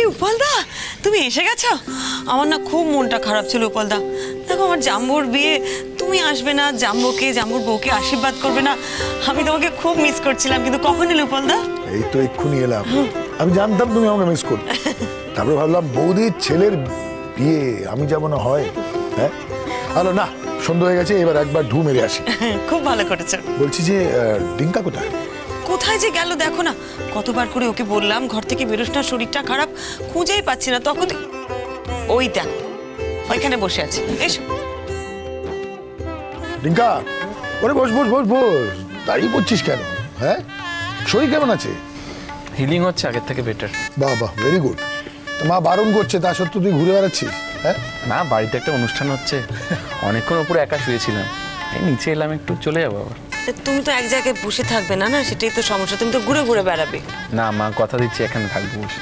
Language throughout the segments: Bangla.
আরে উপালদা তুমি এসে গেছো? আমার না খুব মনটা খারাপ ছিল উপালদা। দেখো আমার জাম্বুর বিয়ে তুমি আসবে না জাম্বুকে জাম্বুর বউকে আশীর্বাদ করবে না। আমি তোমাকে খুব মিস করছিলাম কিন্তু কখন এলে উপালদা? এই তো এক্ষুনি এলাম। আমি জানতাম তুমি আমাকে মিস করবে। তারপরে ভাবলাম বৌদির ছেলের বিয়ে আমি যাব না হয়? হ্যাঁ? আলো না সন্ধ্যা হয়ে গেছে এবার একবার ঢু মেরে আসি। খুব ভালো করেছ। বলছি যে ডিঙ্কা কোথায়? কোথায় যে গেল দেখো না। কতবার করে ওকে বললাম ঘর থেকে বেরোস না শরীরটা খারাপ খুঁজেই পাচ্ছি না। তখন ওই দেখ ওইখানে বসে আছে। এসো। ডিঙ্কা ওরে বস বস বস বস দাঁড়িয়ে পড়ছিস কেন? হ্যাঁ? শরীর কেমন আছে? হিলিং হচ্ছে আগের থেকে বেটার বাহ বাহ ভেরি গুড মা বারণ করছে তা সত্ত্বেও তুই ঘুরে বেড়াচ্ছিস হ্যাঁ? না বাড়িতে একটা অনুষ্ঠান হচ্ছে। অনেকক্ষণ উপরে একা শুয়েছিলাম। এই নিচে এলাম একটু চলে যাব আবার। তুমি তো এক জায়গায় বসে থাকবে না না? সেটাই তো সমস্যা। তুমি তো ঘুরে ঘুরে বেড়াবে। না মা কথা দিচ্ছি এখানে থাকব বসে।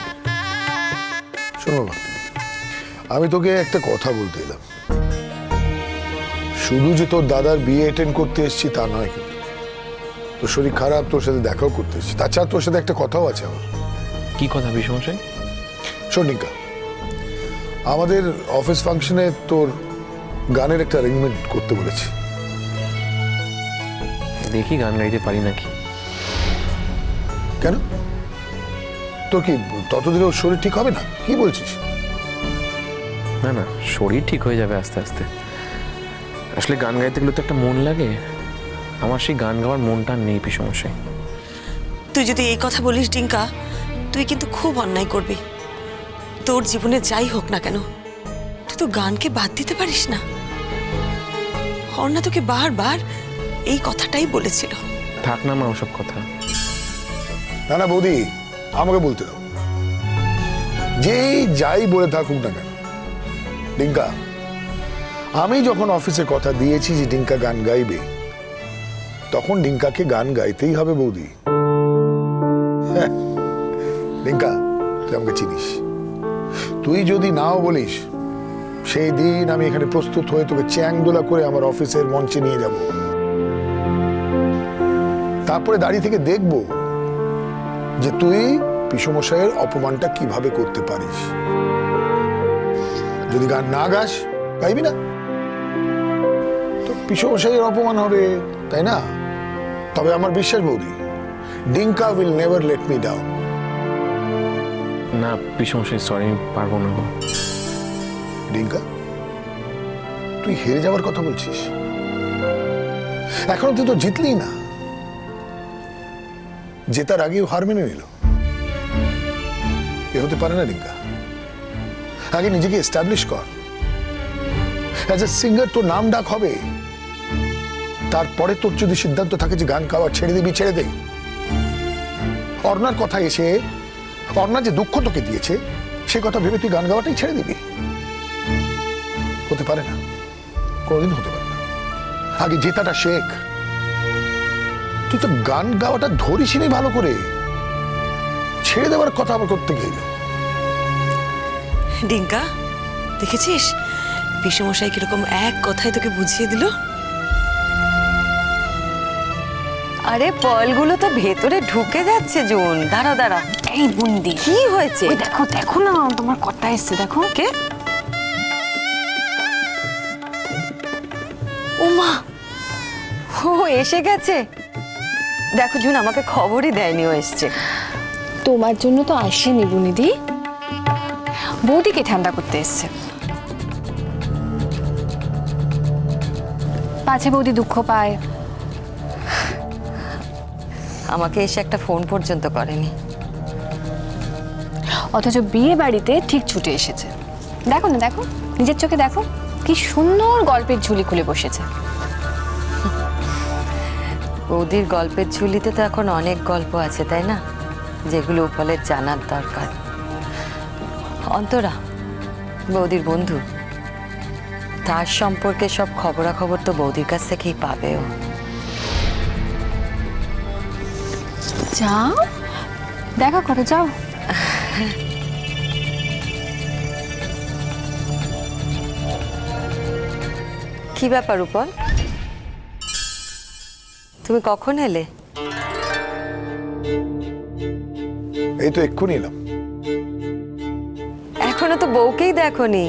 শোনো বাবা আমি তোকে একটা কথা বলতে এলাম। শুধু যে তোর দাদার বিয়ে অ্যাটেন্ড করতে এসেছি তা নয় কিন্তু। তোর শরীর খারাপ তোর সাথে দেখাও করতে এসেছি। তাছাড়া তোর সাথে একটা কথাও আছে আমার। কি কথা বিষমশাই সোনিকা আমাদের অফিস ফাংশনে তোর গানের একটা অ্যারেঞ্জমেন্ট করতে বলেছি। দেখি গান গাইতে পারি নাকি। কেন? তোর কি ততদিনে ওর শরীর ঠিক হবে না? কি বলছিস? না না শরীর ঠিক হয়ে যাবে আস্তে আস্তে। আসলে গান গাইতে গেলে তো একটা মন লাগে। আমার সেই গান গাওয়ার মনটা নেই বিষমশাই তুই যদি এই কথা বলিস ডিঙ্কা তুই কিন্তু খুব অন্যায় করবি। তোর জীবনে যাই হোক না কেন তুই তো গানকে বাদ দিতে পারিস না। অর্ণা তোকে বারবার এই কথাটাই বলেছিল। থাক না মা ওসব কথা। না না বৌদি আমাকে বলতে দাও। যেই যাই বলে থাকুক না কেন। ডিঙ্কা আমি যখন অফিসে কথা দিয়েছি যে ডিঙ্কা গান গাইবে তখন ডিঙ্কাকে গান গাইতেই হবে বৌদি। হ্যাঁ, ডিঙ্কা তুই আমাকে চিনিস। তুই যদি নাও বলিস সেই দিন আমি এখানে প্রস্তুত হয়ে তোকে চ্যাংদোলা করে আমার অফিসের মঞ্চে নিয়ে যাব। তারপরে দাঁড়িয়ে থেকে দেখব যে তুই পিসমশাইয়ের অপমানটা কীভাবে করতে পারিস। যদি গান না গাস গাইবি না। তো পিসমশাইয়ের অপমান হবে তাই না? তবে আমার বিশ্বাস বৌদি ডিঙ্কা will never let me down. না বিষমশাই সরি আমি পারব না গো। ডিঙ্কা তুই হেরে যাওয়ার কথা বলছিস। এখনও তুই তো জিতলি না। জেতার আগেও হার মেনে নিল। এ হতে পারে না ডিঙ্কা আগে নিজেকে এস্টাবলিশ কর। অ্যাজ এ সিঙ্গার তোর নাম ডাক হবে। তারপরে তোর যদি সিদ্ধান্ত থাকে যে গান গাওয়া ছেড়ে দিবি, ছেড়ে দে। অর্ণার কথা এসে অর্ণা যে দুঃখ তোকে দিয়েছে, সে কথা ভেবে তুই গান গাওয়াটাই ছেড়ে দিবি। হতে পারে না। কোনোদিন হতে পারে না। আগে জেতাটা শেখ। তুই তো গান গাওয়াটা ধরিসনি ভালো করে। ছেড়ে দেওয়ার কথা আবার করতে গেল। ডিঙ্কা দেখেছিস? বিষমশাই কীরকম এক কথায় তোকে বুঝিয়ে দিল? আরে পলগুলো তো ভেতরে ঢুকে যাচ্ছে জুন। দাঁড়া দাঁড়া। এই বুন্দি। কি হয়েছে? দেখো দেখো না তোমার কটা এসছে দেখো। কে? ওমা ও এসে গেছে। দেখো জুন আমাকে খবরই দেয়নি ও এসছে। তোমার জন্য তো আসেনি বুনিদি। বৌদিকে ঠান্ডা করতে এসছে? পাছে বৌদি দুঃখ পায়। আমাকে এসে একটা ফোন পর্যন্ত করেনি। অথচ বিয়ে বাড়িতে ঠিক ছুটে এসেছে। দেখো না দেখো নিজের চোখে দেখো কি সুন্দর গল্পের ঝুলি খুলে বসেছে। বৌদির গল্পের ঝুলিতে তো এখন অনেক গল্প আছে তাই না? যেগুলো উপলের জানার দরকার। অন্তরা বৌদির বন্ধু তার সম্পর্কে সব খবরাখবর তো বৌদির কাছ থেকেই পাবে ও। যাও দেখা করো যাও। কি ব্যাপার উপল তুমি কখন এলে? এই তো এক্ষুনি এলাম। এখনও তো বউকেই দেখোনি।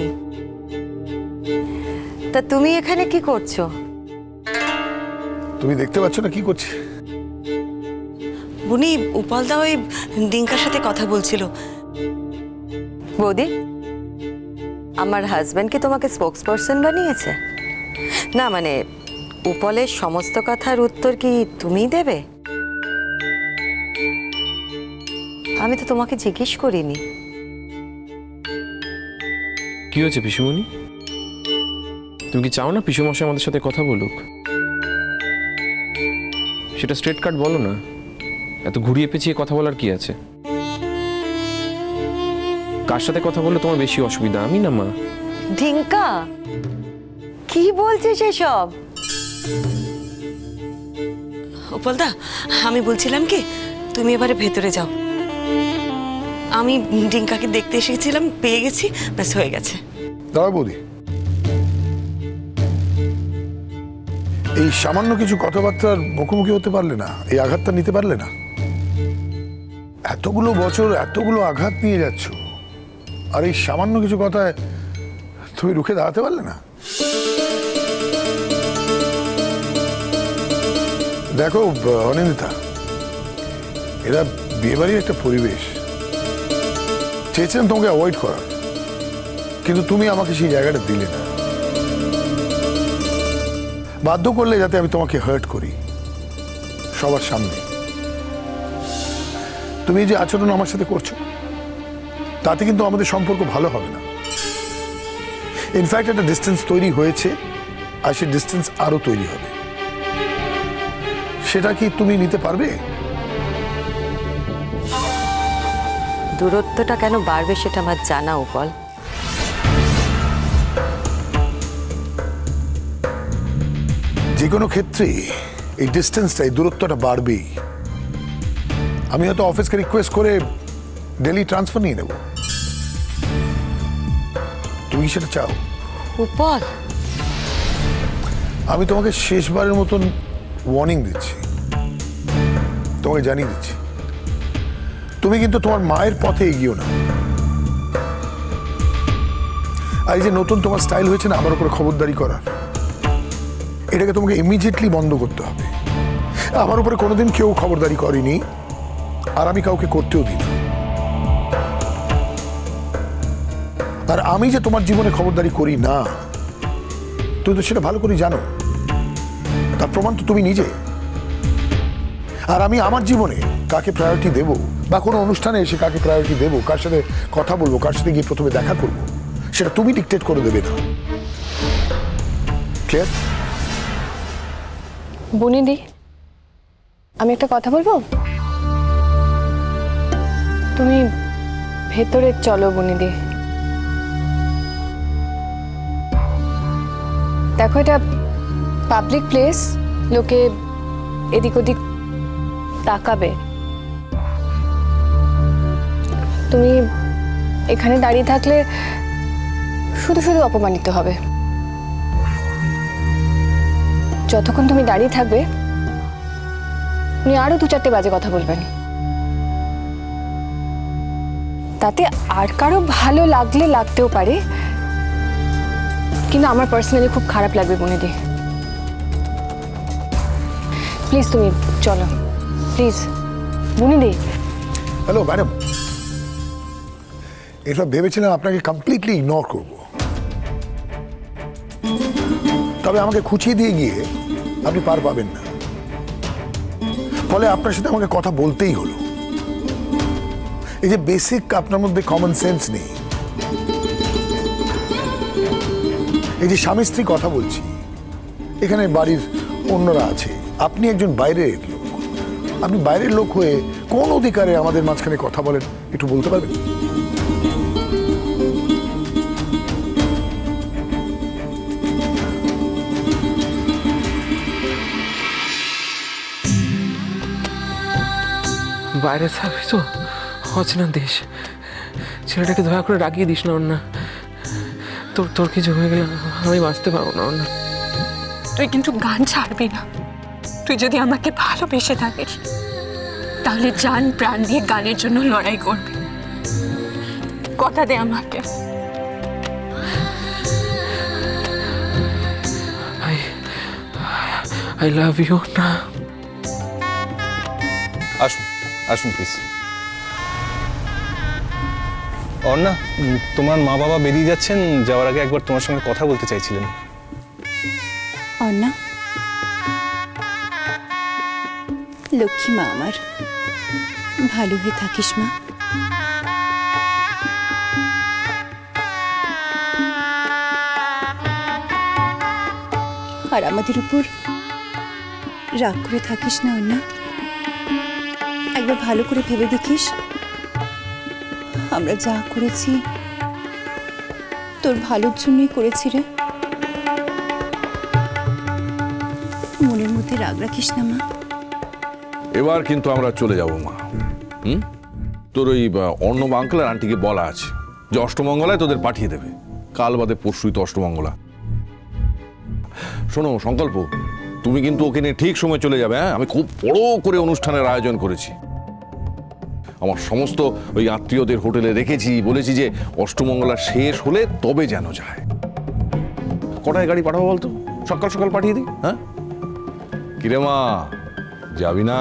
তা তুমি এখানে কি করছ? তুমি দেখতে পাচ্ছ না কি করছি? বুনি উপালদা ওই ডিঙ্কার সাথে কথা বলছিল। বৌদি আমার হাজব্যান্ড কি তোমাকে স্পোক্স পারসন বানিয়েছে? না মানে উপলের সমস্ত কথার উত্তর কি তুমিই দেবে? আমি তো তোমাকে জিজ্ঞেস করিনি। কি হয়েছে পিসুমণি? তুমি কি চাও না পিসুমশাই আমাদের সাথে কথা বলুক? সেটা স্ট্রেট কাট বলো না। এত ঘুরিয়ে পেঁচিয়ে কথা বলার কি আছে? কার সাথে কথা বললে তোমার বেশি অসুবিধা আমি না মা? ঢিঙ্কা! কি বলছিস এসব? উপালদা আমি বলছিলাম কি, তুমি এবারে ভেতরে যাও। আমি ডিঙ্কাকে দেখতে এসেছিলাম, পেয়ে গেছি, ব্যাস হয়ে গেছে। দাঁড়া বৌদি। এই সামান্য কিছু কথাবার্তার মুখোমুখি হতে পারলে না, এই আঘাতটা নিতে পারলে না? এতগুলো বছর এতগুলো আঘাত নিয়ে যাচ্ছ, আর এই সামান্য কিছু কথায় তুমি রুখে দাঁড়াতে পারলে না? দেখো অনিন্দিতা, এরা বিয়েবাড়ির একটা পরিবেশ। চেয়েছিলাম তোমাকে অ্যাভয়েড করার, কিন্তু তুমি আমাকে সেই জায়গাটা দিলে না। বাধ্য করলে যাতে আমি তোমাকে হার্ট করি, সবার সামনে। তুমি যে আচরণ আমার সাথে করছ, তাতে কিন্তু আমাদের সম্পর্ক ভালো হবে না। ইনফ্যাক্ট একটা ডিস্টেন্স তৈরি হয়েছে, আর সেই ডিস্টেন্স আরও তৈরি হবে। সেটা কি তুমি নিতে পারবে? দূরত্বটা কেন বাড়বে সেটা আমার জানা উপল যে কোনো ক্ষেত্রে এই ডিস্টেন্সটা এই দূরত্বটা বাড়বেই। আমি হয়তো অফিসকে রিকোয়েস্ট করে ডেলি ট্রান্সফার নিয়ে নেব। তুমি কি সেটা চাও? উপল আমি তোমাকে শেষবারের মতন ওয়ার্নিং দিচ্ছি। তোমাকে জানিয়ে দিচ্ছি। তুমি কিন্তু তোমার মায়ের পথে এগিয়েও না। আর এই যে নতুন তোমার স্টাইল হয়েছে না, আমার উপরে খবরদারি করার, এটাকে তোমাকে ইমিডিয়েটলি বন্ধ করতে হবে। আমার উপরে কোনোদিন কেউ খবরদারি করেনি, আর আমি কাউকে করতেও দিই না আর আমি যে তোমার জীবনে খবরদারি করি না, তুমি তো সেটা ভালো করে জানো। তার প্রমাণ তো তুমি নিজে। আর আমি আমার জীবনে কাকে প্রায়োরিটি দেব? বা কোনো অনুষ্ঠানে এসে কাকে প্রায়োরিটি দেব? কার সাথে কথা বলব? কার সাথে গিয়ে প্রথমে দেখা করব? সেটা তুমি ডিকটেট করে দেবে না। ক্লিয়ার বনিদি, আমি একটা কথা বলব? তুমি ভেতরে চলো বনিদি। দেখো এটা পাবলিক প্লেস লোকে এদিক ওদিক তাকাবে। তুমি এখানে দাঁড়িয়ে থাকলে শুধু শুধু অপমানিত হবে। যতক্ষণ তুমি দাঁড়িয়ে থাকবে, উনি আরও দু চারটে বাজে কথা বলবেন। তাতে আর কারও ভালো লাগলে লাগতেও পারে, কিন্তু আমার পার্সোনালি খুব খারাপ লাগবে বনিদি প্লিজ তুমি চলো। প্লিজ বনিদি হ্যালো ম্যাডাম এটা ভেবেছিলাম আপনাকে কমপ্লিটলি ইগনোর করব। তবে আমাকে খুঁচিয়ে দিয়ে গিয়ে আপনি পার পাবেন না। ফলে আপনার সাথে আমাকে কথা বলতেই হলো। এই যে বেসিক আপনার মধ্যে কমন সেন্স নেই। এই যে স্বামী স্ত্রী কথা বলছি, এখানে বাড়ির অন্যরা আছে। আপনি একজন বাইরের লোক। আপনি বাইরের লোক হয়ে কোন অধিকারে আমাদের মাঝখানে কথা বলেন একটু বলতে পারবেন? বাইরে থাকবি তো অচেনা দেশ। ছেলেটাকে দয়া করে রাগিয়ে দিস না না তোর তোর কিছু হয়ে গেলে আমি বাঁচতে পারব না না তুই কিন্তু গান ছাড়বি না। তুই যদি আমাকে ভালোবেসে থাকিস তাহলে জান প্রাণ দিয়ে গানের জন্য লড়াই করবি। কথা দে আমাকে। আই আই লাভ ইউ না আসুন আসুন প্লিজ অর্ণা তোমার মা বাবা বেরিয়ে যাচ্ছেন যাওয়ার আগে একবার তোমার সঙ্গে কথা বলতে চাইছিলেন। অন্না লক্ষ্মী মা আমার। ভালো হয়ে থাকিস মা। আর আমাদের উপর রাগ করে থাকিস না অন্না একবার ভালো করে ভেবে দেখিস। আমরা যা করেছি, তোর ভালোর জন্যই করেছি রে। মনের মধ্যে রাগ রাখিস না, মা। এবার কিন্তু আমরা চলে যাব, মা। হুম? তোর ওই অর্ণব আঙ্কেল আর আন্টিকে বলা আছে। যে অষ্টমঙ্গলায় তোদের পাঠিয়ে দেবে। কাল বাদে পরশুই তো অষ্টমঙ্গলা। শোনো, সংকল্প, তুমি কিন্তু ওকে নিয়ে ঠিক সময় চলে যাবে হ্যাঁ? আমি খুব বড় করে অনুষ্ঠানের আয়োজন করেছি। আমার সমস্ত ওই আত্মীয়দের হোটেলে রেখেছি, বলেছি যে অষ্টমঙ্গলা শেষ হলে তবে যেন যায়। কটায় গাড়ি পাঠাবো বলতো? সকাল সকাল পাঠিয়ে দিই হ্যাঁ? কিরে মা যাবি না?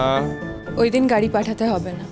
ওই দিন গাড়ি পাঠাতে হবে না।